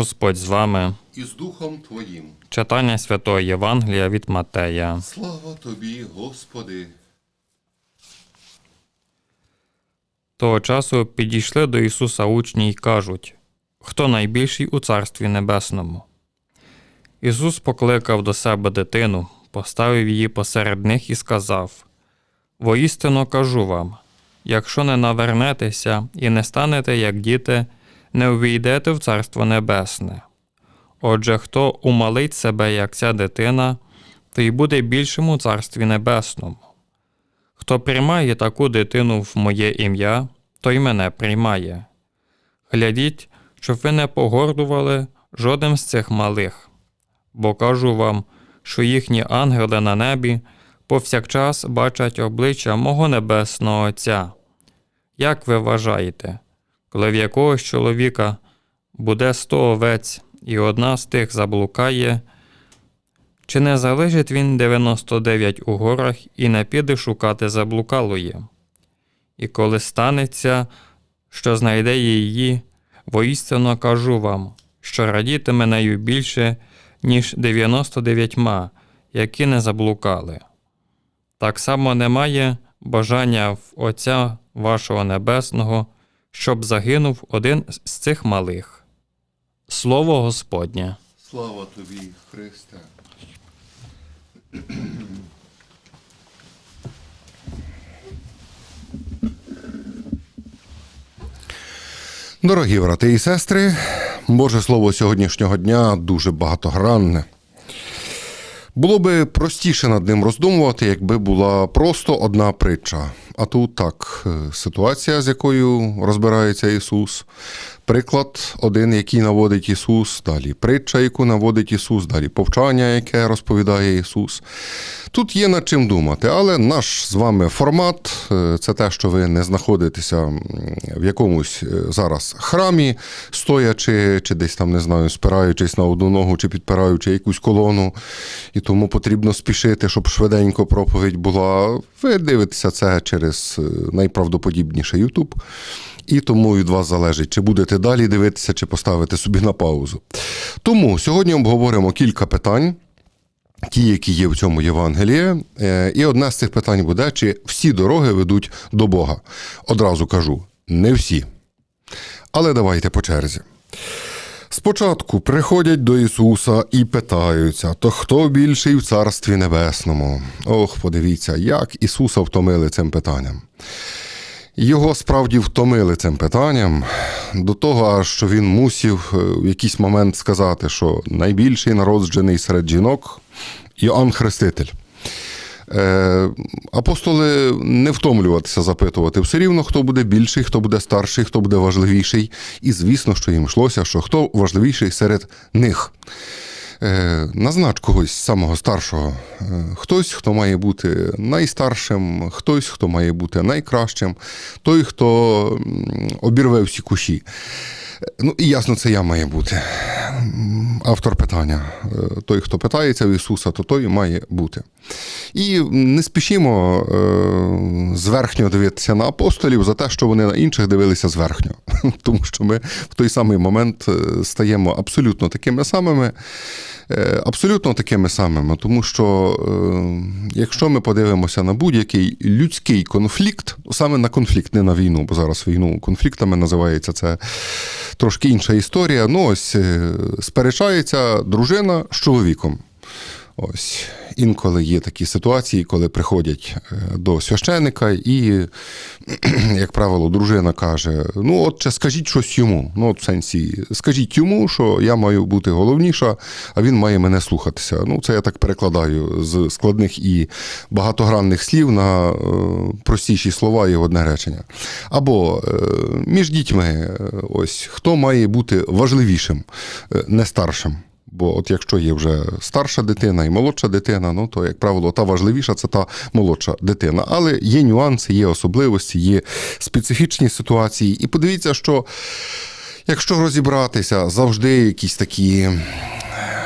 Господь з вами. і з Духом Твоїм. Читання Святого Євангелія від Матея. Слава Тобі, Господи! Того часу підійшли до Ісуса учні й кажуть, хто найбільший у Царстві Небесному. Ісус покликав до себе дитину, поставив її посеред них і сказав: Воістину кажу вам, якщо не навернетеся і не станете, як діти, не увійдете в Царство Небесне. Отже, хто умалить себе, як ця дитина, той буде більшим у Царстві Небесному. Хто приймає таку дитину в моє ім'я, той мене приймає. Глядіть, щоб ви не погордували жодним з цих малих, бо кажу вам, що їхні ангели на небі повсякчас бачать обличчя мого небесного Отця. Як ви вважаєте, коли в якогось чоловіка буде сто овець і одна з тих заблукає, чи не залишить він 99 у горах і не піде шукати заблукалої? І коли станеться, що знайде її, воістину кажу вам, що радітиме нею більше, ніж 99, які не заблукали. Так само немає бажання в Отця вашого Небесного, щоб загинув один з цих малих. Слово Господнє. Слава Тобі, Христе! Дорогі брати і сестри, Боже Слово сьогоднішнього дня дуже багатогранне. Було би простіше над ним роздумувати, якби була просто одна притча. А тут так, е, ситуація, з якою розбирається Ісус, приклад один, який наводить Ісус, далі притча, яку наводить Ісус, далі повчання, яке розповідає Ісус. Тут є над чим думати, але наш з вами формат е, це те, що ви не знаходитеся в якомусь е, зараз храмі, стоячи, чи десь там, не знаю, спираючись на одну ногу, чи підпираючи якусь колону, і тому потрібно спішити, щоб швиденько проповідь була. Ви дивитеся це через е, найправдоподібніший YouTube. І тому від вас залежить, чи будете далі дивитися, чи поставити собі на паузу. Тому сьогодні обговоримо кілька питань ті, які є в цьому Євангелії. Е, І одне з цих питань буде, чи всі дороги ведуть до Бога. Одразу кажу, не всі. Але давайте по черзі. Спочатку приходять до Ісуса і питаються, то хто більший в Царстві Небесному? Ох, подивіться, як Ісуса втомили цим питанням. Його справді втомили цим питанням до того, що він мусів е, в якийсь момент сказати, що найбільший народжений серед жінок Іоанн Хреститель. Е, апостоли не втомлюватися запитувати все рівно, хто буде більший, хто буде старший, хто буде важливіший. І звісно, що їм йшлося, що хто важливіший серед них. Е, назнач когось самого старшого. Е, Хтось, хто має бути найстаршим, хтось, хто має бути найкращим, той, хто обірве всі кущі. Е, Ну і ясно, це я має бути. Автор питання. Е, Той, хто питається в Ісуса, то той має бути. І не спішімо е, зверхньо дивитися на апостолів за те, що вони на інших дивилися зверхньо. Тому що ми в той самий момент е, стаємо абсолютно такими самими. Е, Абсолютно такими самими, тому що е, якщо ми подивимося на будь-який людський конфлікт, саме на конфлікт, не на війну, бо зараз війну конфліктами називається це трошки інша історія. Ну ось е, сперечається дружина з чоловіком. Ось інколи є такі ситуації, коли приходять е, до священика, і, як правило, дружина каже: Ну, отче, скажіть щось йому. Ну, от в сенсі, скажіть йому, що я маю бути головніша, а він має мене слухатися. Ну, це я так перекладаю з складних і багатогранних слів на е, простіші слова і одне речення. Або е, між дітьми, ось хто має бути важливішим, не старшим. Бо от якщо є вже старша дитина і молодша дитина, ну то, як правило, та важливіша це та молодша дитина. Але є нюанси, є особливості, є специфічні ситуації. І подивіться, що якщо розібратися, завжди якісь такі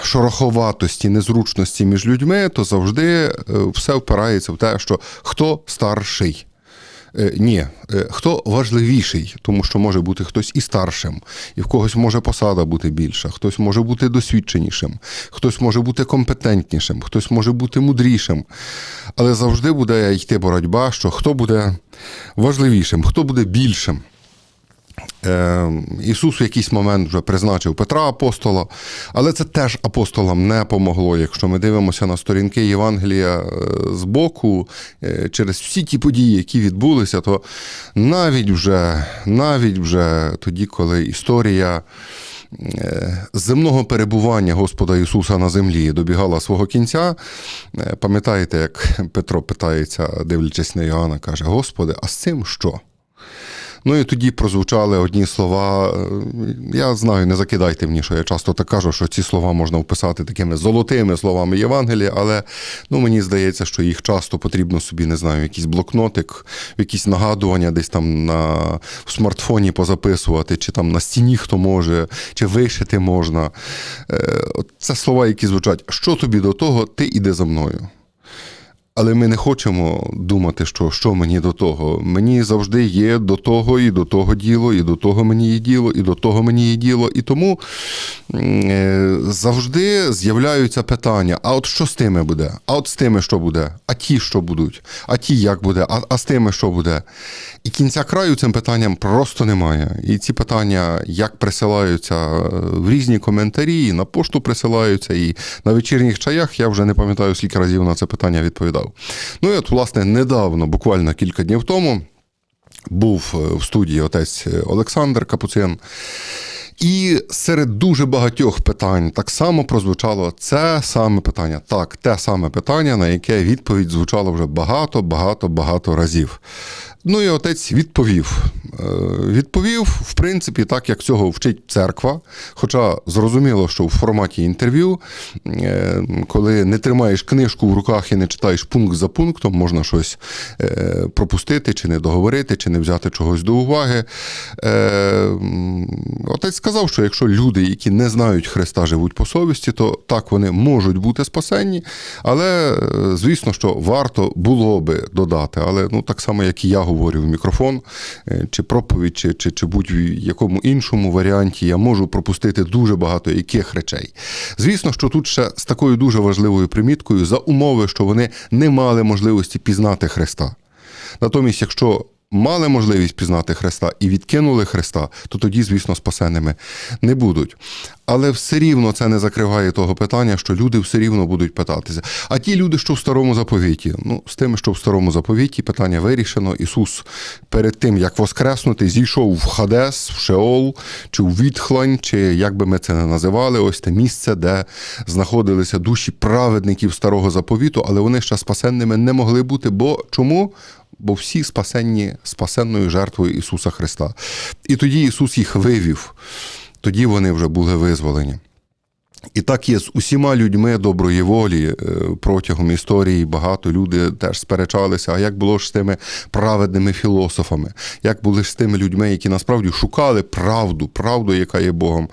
шороховатості, незручності між людьми, то завжди е, все впирається в те, що хто старший. Е, ні, е, хто важливіший, тому що може бути хтось і старшим, і в когось може посада бути більша, хтось може бути досвідченішим, хтось може бути компетентнішим, хтось може бути мудрішим. Але завжди буде йти боротьба, що хто буде важливішим, хто буде більшим. Е, Ісус в якийсь момент вже призначив Петра апостола, але це теж апостолам не помогло. Якщо ми дивимося на сторінки Євангелія е, з боку, е, через всі ті події, які відбулися, то навіть вже, навіть вже тоді, коли історія е, земного перебування Господа Ісуса на землі добігала свого кінця, пам'ятаєте, як Петро питається, дивлячись на Іоанна, каже: Господи, а з цим що? Ну і тоді прозвучали одні слова. е, Я знаю, не закидайте мені, що я часто так кажу, що ці слова можна вписати такими золотими словами Євангелія, але ну, мені здається, що їх часто потрібно собі, не знаю, якийсь блокнотик, якісь нагадування десь там на в смартфоні позаписувати, чи там на стіні хто може, чи вишити можна. Е, Це слова, які звучать: що тобі до того, ти іди за мною. Але ми не хочемо думати, що що мені до того. Мені завжди є до того, і до того діло, і до того мені є діло, і до того мені є діло. І тому е, завжди з'являються питання: а от що з тими буде? А от з тими що буде? А ті що будуть? А ті як буде? А, а з тими що буде? І кінця краю цим питанням просто немає. І ці питання як присилаються е, в різні коментарі, і на пошту присилаються, і на вечірніх чаях я вже не пам'ятаю, скільки разів на це питання відповідав. Ну і от, власне, недавно, буквально кілька днів тому, був е, в студії отець Олександр Капуцин. І серед дуже багатьох питань так само прозвучало це саме питання. Так, те саме питання, на яке відповідь звучала вже багато, багато, багато разів. Ну і отець відповів. Е, Відповів, в принципі, так, як цього вчить церква. Хоча зрозуміло, що в форматі інтерв'ю, е, коли не тримаєш книжку в руках і не читаєш пункт за пунктом, можна щось е, пропустити, чи не договорити, чи не взяти чогось до уваги. Отець сказав, що якщо люди, які не знають Христа, живуть по совісті, то так вони можуть бути спасенні. Але, звісно, що варто було би додати. Але ну, так само, як і я говорю в мікрофон, е, чи проповідь, чи, чи, чи будь-якому іншому варіанті, я можу пропустити дуже багато яких речей. Звісно, що тут ще з такою дуже важливою приміткою за умови, що вони не мали можливості пізнати Христа. Натомість, якщо мали можливість пізнати Христа і відкинули Христа, то тоді, звісно, спасенними не будуть. Але все рівно це не закриває того питання, що люди все рівно будуть питатися. А ті люди, що в старому заповіті, ну з тими, що в старому заповіті, питання вирішено. Ісус перед тим, як воскреснути, зійшов в Хадес, в Шеол, чи в Відхлань, чи як би ми це не називали, ось те місце, де знаходилися душі праведників старого заповіту, але вони ще спасенними не могли бути. Бо чому? Бо всі спасенні спасенною жертвою Ісуса Христа. І тоді Ісус їх вивів, тоді вони вже були визволені. І так є з усіма людьми доброї волі е, протягом історії багато люди теж сперечалися. А як було ж з тими праведними філософами? Як були ж з тими людьми, які насправді шукали правду, правду, яка є Богом?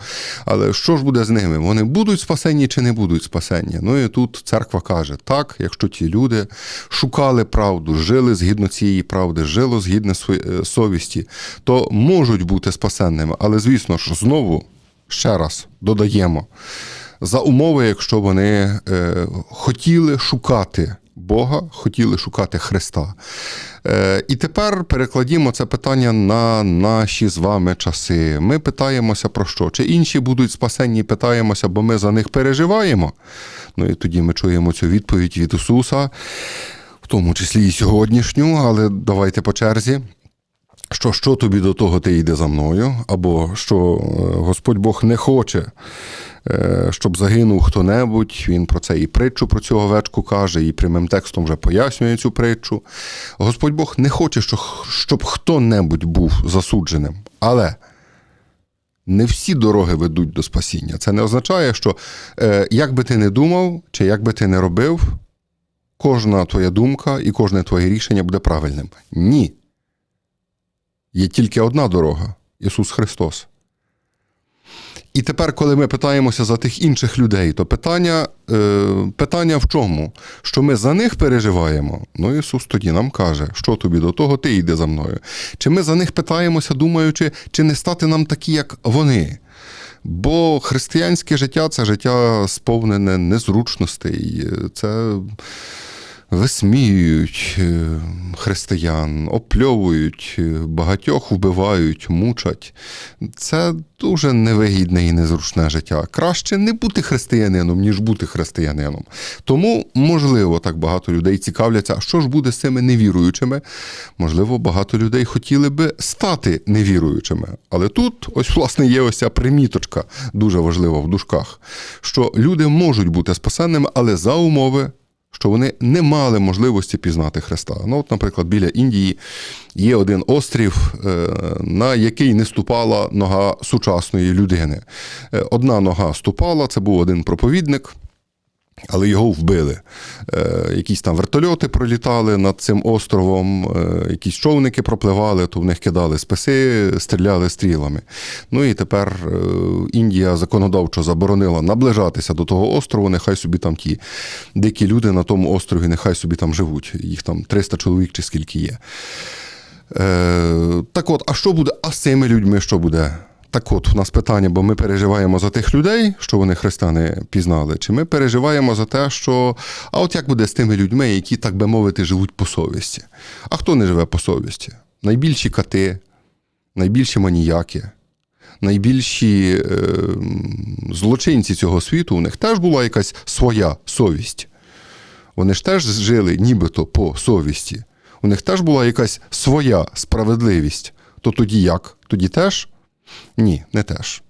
Але що ж буде з ними? Вони будуть спасені чи не будуть спасені? Ну і тут церква каже: так, якщо ті люди шукали правду, жили згідно цієї правди, жило згідно своєї совісті, то можуть бути спасенними. Але звісно ж, знову ще раз додаємо за умови, якщо вони е, хотіли шукати Бога, хотіли шукати Христа. Е, і тепер перекладімо це питання на наші з вами часи. Ми питаємося про що? Чи інші будуть спасенні, питаємося, бо ми за них переживаємо. Ну і тоді ми чуємо цю відповідь від Ісуса, в тому числі і сьогоднішню, але давайте по черзі що що тобі до того ти йде за мною, або що е, Господь Бог не хоче, е, щоб загинув хто-небудь. Він про це і притчу про цю овечку каже, і прямим текстом вже пояснює цю притчу. Господь Бог не хоче, щоб хто-небудь був засудженим. Але не всі дороги ведуть до спасіння. Це не означає, що е, як би ти не думав, чи як би ти не робив, кожна твоя думка і кожне твоє рішення буде правильним. Ні. Є тільки одна дорога Ісус Христос. І тепер, коли ми питаємося за тих інших людей, то питання, е, питання в чому? Що ми за них переживаємо? Ну, Ісус тоді нам каже, що тобі до того, ти йди за мною. Чи ми за них питаємося, думаючи, чи не стати нам такі, як вони? Бо християнське життя це життя сповнене незручностей, це висміюють е, християн, опльовують, е, багатьох вбивають, мучать. Це дуже невигідне і незручне життя. Краще не бути християнином, ніж бути християнином. Тому, можливо, так багато людей цікавляться, а що ж буде з цими невіруючими. Можливо, багато людей хотіли би стати невіруючими. Але тут, ось, власне, є ось ця приміточка, дуже важлива в дужках, що люди можуть бути спасенними, але за умови що вони не мали можливості пізнати Христа. Ну, от, наприклад, біля Індії є один острів, е, на який не ступала нога сучасної людини. Е, Одна нога ступала, це був один проповідник. Але його вбили. Е, якісь там вертольоти пролітали над цим островом, е, якісь човники пропливали, то в них кидали списи, стріляли стрілами. Ну і тепер е, Індія законодавчо заборонила наближатися до того острову, нехай собі там ті дикі люди на тому острові, нехай собі там живуть. Їх там 300 чоловік чи скільки є. Е, так от, а що буде? А з цими людьми що буде? Так от, у нас питання, бо ми переживаємо за тих людей, що вони християни пізнали, чи ми переживаємо за те, що а от як буде з тими людьми, які, так би мовити, живуть по совісті? А хто не живе по совісті? Найбільші кати, найбільші маніяки, найбільші е, злочинці цього світу, у них теж була якась своя совість. Вони ж теж жили нібито по совісті. У них теж була якась своя справедливість. То тоді як? Тоді теж? Ні, не теж.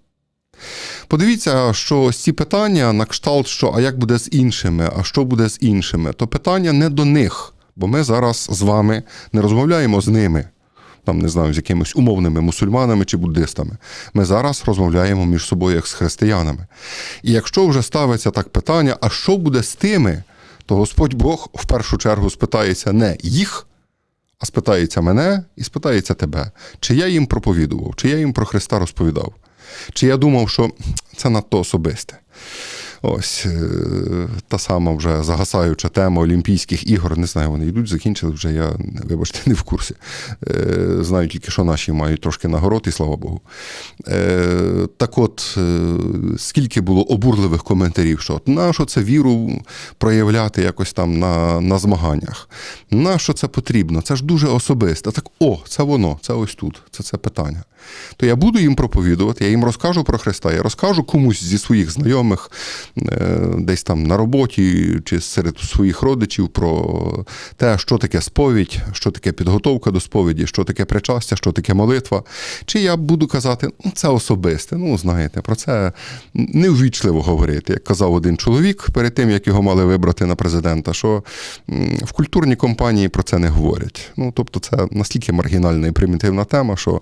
Подивіться, що ці питання на кшталт, що а як буде з іншими, а що буде з іншими, то питання не до них, бо ми зараз з вами не розмовляємо з ними, там не знаю, з якимись умовними мусульманами чи буддистами. Ми зараз розмовляємо між собою як з християнами. І якщо вже ставиться так питання, а що буде з тими, то Господь Бог в першу чергу спитається не їх, а спитається мене і спитається тебе, чи я їм проповідував, чи я їм про Христа розповідав, чи я думав, що це надто особисте. Ось е, та сама вже загасаюча тема Олімпійських ігор. Не знаю, вони йдуть, закінчили вже. Я вибачте, не в курсі. Е, Знаю тільки, що наші мають трошки нагород, і слава Богу. Е, Так от, скільки було обурливих коментарів, що от нащо це віру проявляти якось там на, на змаганнях? Нащо це потрібно? Це ж дуже особисте. Так, о, це воно, це ось тут, це це питання. То я буду їм проповідувати, я їм розкажу про Христа, я розкажу комусь зі своїх знайомих, десь там на роботі чи серед своїх родичів про те, що таке сповідь, що таке підготовка до сповіді, що таке причастя, що таке молитва. Чи я буду казати, ну це особисте, ну знаєте, про це неввічливо говорити. Як казав один чоловік перед тим, як його мали вибрати на президента, що в культурній компанії про це не говорять. Ну, тобто, це настільки маргінальна і примітивна тема, що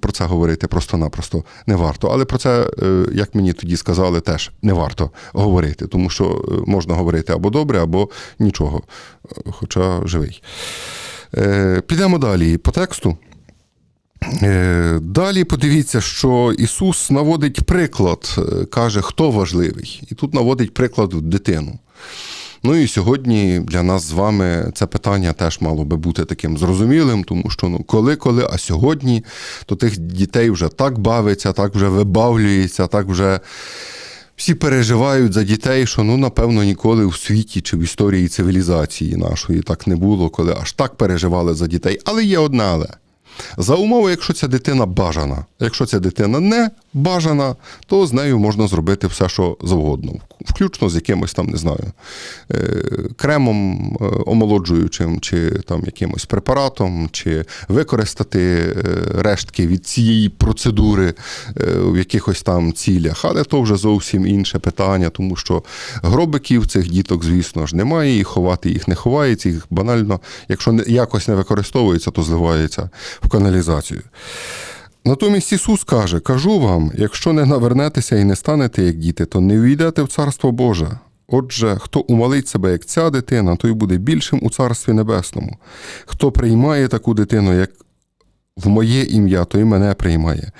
про це говорити просто-напросто не варто. Але про це, е, як мені тоді сказали, теж не варто говорити, тому що е, можна говорити або добре, або нічого, е, хоча живий. Е, Підемо далі по тексту. Далі подивіться, що Ісус наводить приклад, каже, хто важливий. І тут наводить приклад дитину. Ну і сьогодні для нас з вами це питання теж мало би бути таким зрозумілим, тому що ну коли-коли, а сьогодні, то тих дітей вже так бавиться, так вже вибавлюється, так вже всі переживають за дітей, що ну, напевно, ніколи в світі чи в історії цивілізації нашої так не було, коли аж так переживали за дітей. Але є одне але. За умови, якщо ця дитина бажана. Якщо ця дитина не бажана, то з нею можна зробити все, що завгодно, включно з якимось там, не знаю, е, кремом е, омолоджуючим, чи там якимось препаратом, чи використати е, рештки від цієї процедури в якихось там цілях. Але то вже зовсім інше питання, тому що гробиків цих діток, звісно ж, немає, і ховати їх не ховається, їх банально, якщо якось не використовується, то зливається в каналізацію. Натомість Ісус каже: кажу вам, якщо не навернетеся і не станете як діти, то не увійдете в Царство Боже. Отже, хто умалить себе як ця дитина, той буде більшим у Царстві Небесному. Хто приймає таку дитину, як в моє ім'я, той мене приймає.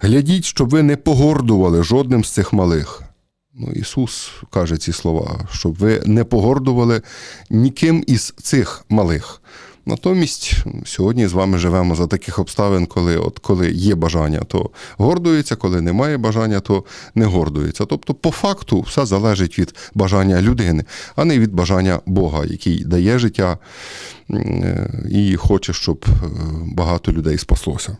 Глядіть, щоб ви не погордували жодним з цих малих. Ну, Ісус каже ці слова, щоб ви не погордували ніким із цих малих. Натомість сьогодні з вами живемо за таких обставин, коли от коли є бажання, то гордується, коли немає бажання, то не гордується. Тобто, по факту, все залежить від бажання людини, а не від бажання Бога, який дає життя е, і хоче, щоб е, багато людей спаслося.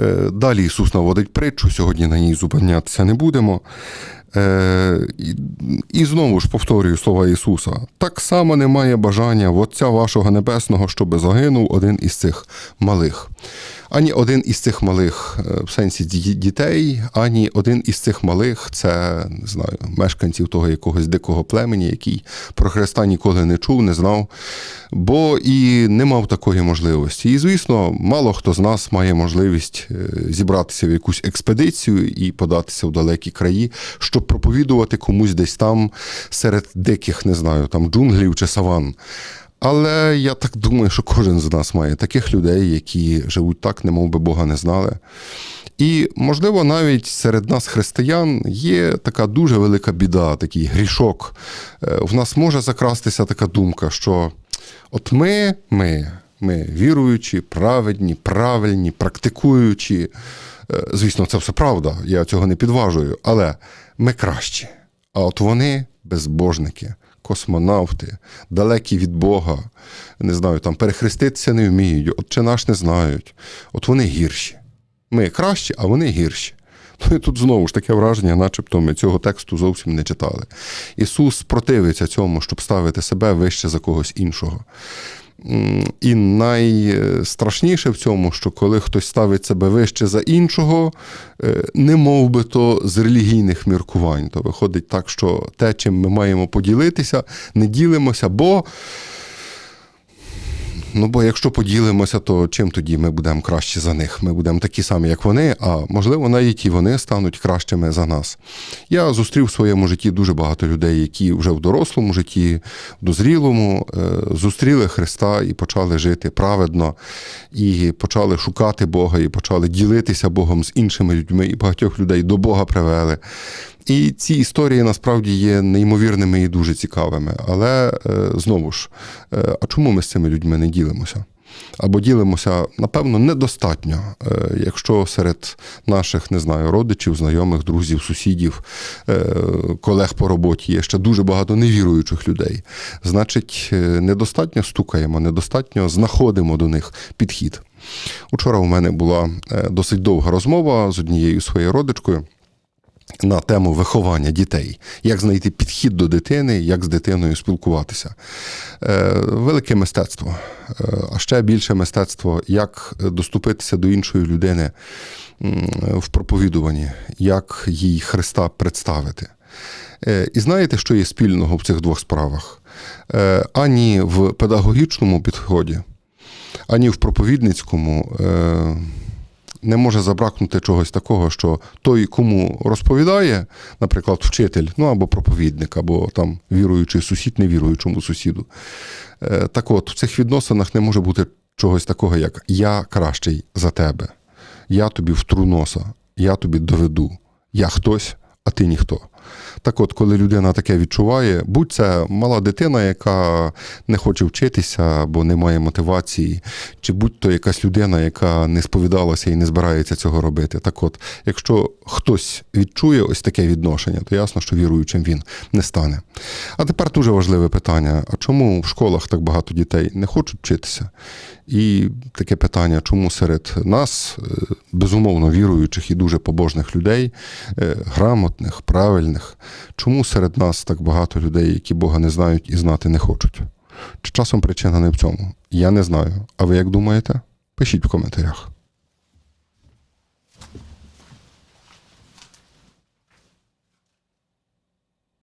Е, Далі Ісус наводить притчу, сьогодні на ній зупинятися не будемо. Е, і, і знову ж повторюю слова Ісуса: так само немає бажання в Отця вашого Небесного, щоби загинув один із цих малих. Ані один із цих малих е, в сенсі дітей, ані один із цих малих це не знаю, мешканців того якогось дикого племені, який про Христа ніколи не чув, не знав, бо і не мав такої можливості. І, звісно, мало хто з нас має можливість е, зібратися в якусь експедицію і податися в далекі краї, щоб проповідувати комусь десь там серед диких, не знаю, там джунглів чи саван. Але я так думаю, що кожен з нас має таких людей, які живуть так, немов би Бога не знали. І, можливо, навіть серед нас, християн, є така дуже велика біда, такий грішок. Е, В нас може закрастися така думка, що от ми, ми, ми віруючі, праведні, правильні, практикуючі. Е, Звісно, це все правда, я цього не підважую, але ми кращі. А от вони безбожники, космонавти, далекі від Бога, не знаю, там перехреститися не вміють, от чи наш не знають. От вони гірші. Ми кращі, а вони гірші. Ну і тут знову ж таке враження, начебто ми цього тексту зовсім не читали. Ісус противиться цьому, щоб ставити себе вище за когось іншого. І найстрашніше в цьому, що коли хтось ставить себе вище за іншого, е, не мов би то з релігійних міркувань, то виходить так, що те, чим ми маємо поділитися, не ділимося, бо. Ну, бо якщо поділимося, то чим тоді ми будемо кращі за них? Ми будемо такі самі, як вони, а можливо, навіть і вони стануть кращими за нас. Я зустрів в своєму житті дуже багато людей, які вже в дорослому житті, в дозрілому, е, зустріли Христа і почали жити праведно, і почали шукати Бога, і почали ділитися Богом з іншими людьми, і багатьох людей до Бога привели. І ці історії насправді є неймовірними і дуже цікавими. Але е, знову ж, е, а чому ми з цими людьми не ділимося? Або ділимося, напевно, недостатньо, Е, якщо серед наших, не знаю, родичів, знайомих, друзів, сусідів, колег по роботі є ще дуже багато невіруючих людей. Значить, недостатньо стукаємо, недостатньо знаходимо до них підхід. Учора у мене була досить довга розмова з однією своєю родичкою на тему виховання дітей, як знайти підхід до дитини, як з дитиною спілкуватися. Е, велике мистецтво, Е, а ще більше мистецтво, як доступитися до іншої людини в проповідуванні, як їй Христа представити. Е, І знаєте, що є спільного в цих двох справах? Ані в педагогічному підході, ані в проповідницькому. Не може забракнути чогось такого, що той, кому розповідає, наприклад, вчитель, ну або проповідник, або там віруючий сусід невіруючому сусіду. Е, Так от, в цих відносинах не може бути чогось такого, як я кращий за тебе, я тобі втру носа, я тобі доведу, я хтось, а ти ніхто. Так от, коли людина таке відчуває, будь це мала дитина, яка не хоче вчитися, бо не має мотивації, чи будь то якась людина, яка не сповідалася і не збирається цього робити. Так от, якщо хтось відчує ось таке відношення, то ясно, що віруючим він не стане. А тепер дуже важливе питання: а чому в школах так багато дітей не хочуть вчитися? І таке питання, чому серед нас, е, безумовно віруючих і дуже побожних людей, е, грамотних, правильних, чому серед нас так багато людей, які Бога не знають і знати не хочуть? Чи часом причина не в цьому? Я не знаю. А ви як думаєте? Пишіть в коментарях.